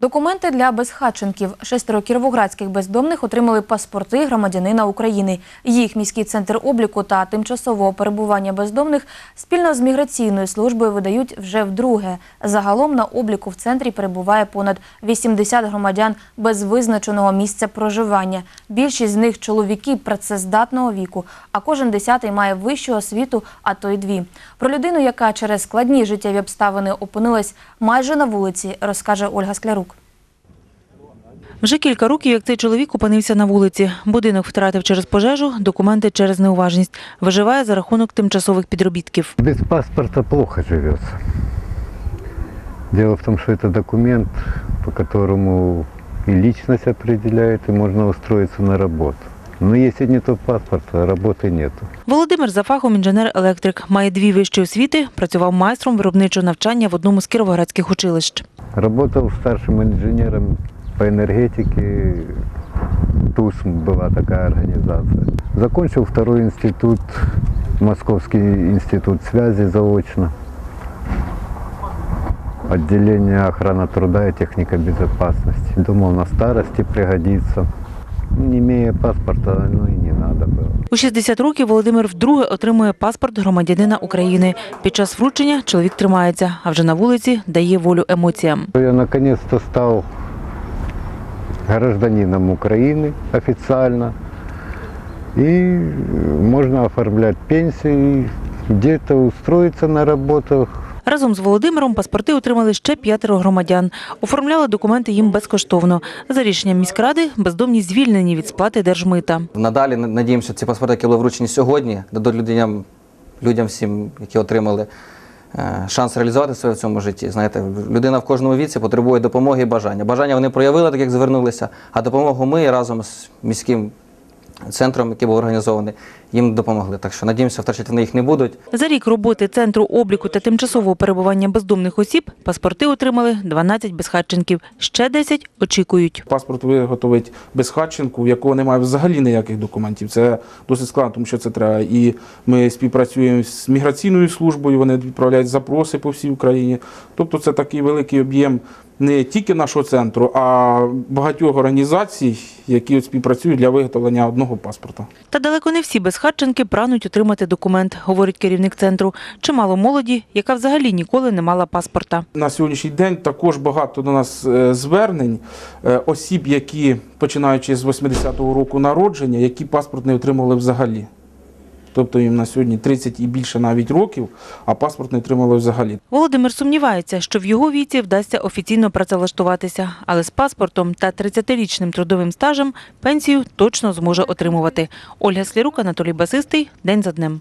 Документи для безхатченків. Шестеро кіровоградських бездомних отримали паспорти громадянина України. Їх міський центр обліку та тимчасового перебування бездомних спільно з міграційною службою видають вже вдруге. Загалом на обліку в центрі перебуває понад 80 громадян без визначеного місця проживання. Більшість з них чоловіки працездатного віку, а кожен десятий має вищу освіту, а то й дві. Про людину, яка через складні життєві обставини опинилась майже на вулиці, розкаже Ольга Склярук. Вже кілька років, як цей чоловік опинився на вулиці. Будинок втратив через пожежу, документи через неуважність. Виживає за рахунок тимчасових підробітків. Без паспорта плохо живется. Дело в том, что это документ, по которому и личность определяет, и можно устроиться на работу. Но если нет паспорта, работы нету. Володимир за фахом інженер-електрик. Має дві вищі освіти, працював майстром виробничого навчання в одному з кіровоградських училищ. Работал старшим инженером по энергетике. ТУСМ была такая организация. Закончил второй институт, Московский институт связи заочно. Отделение охраны труда и техника безопасности. Думал, на старости пригодится. Ну, Не имея паспорта, ну и не надо было. У 60 років Володимир вдруге отримує паспорт громадянина України. Під час вручення чоловік тримається, а вже на вулиці дає волю емоціям. Я наконец-то стал гражданином Украины официально. И э, можно оформлять пенсии, где-то устроиться на работу. Разом з Володимиром паспорти отримали ще п'ятеро громадян. Оформляли документи їм безкоштовно. За рішенням міськради бездомні звільнені від сплати держмита. Надалі надіємося, ці паспорти, які були вручені сьогодні, дадуть людям, людям всім, які отримали шанс реалізувати себе в цьому житті. Знаєте, людина в кожному віці потребує допомоги і бажання. Бажання вони проявили, так як звернулися, а допомогу ми разом з міським центром, який був організований, їм допомогли. Так що надіємося, втрачати вони їх не будуть. За рік роботи Центру обліку та тимчасового перебування бездомних осіб паспорти отримали 12 безхатченків. Ще 10 очікують. Паспорт виготовить безхатченку, в якого немає взагалі ніяких документів. Це досить складно, тому що це треба. І ми співпрацюємо з міграційною службою, вони відправляють запроси по всій Україні. Тобто це такий великий об'єм не тільки нашого центру, а багатьох організацій, які співпрацюють для виготовлення одного паспорта. Та далеко не всі безхатченки прагнуть отримати документ, говорить керівник центру. Чимало молоді, яка взагалі ніколи не мала паспорта. На сьогоднішній день також багато до нас е, звернень е, осіб, які починаючи з 80-го року народження, які паспорт не отримали взагалі. Тобто їм на сьогодні 30 і більше навіть років, а паспорт не отримали взагалі. Володимир сумнівається, що в його віці вдасться офіційно працевлаштуватися, але з паспортом та 30-річним трудовим стажем пенсію точно зможе отримувати. Ольга Слірук, Анатолій Басистий. День за днем.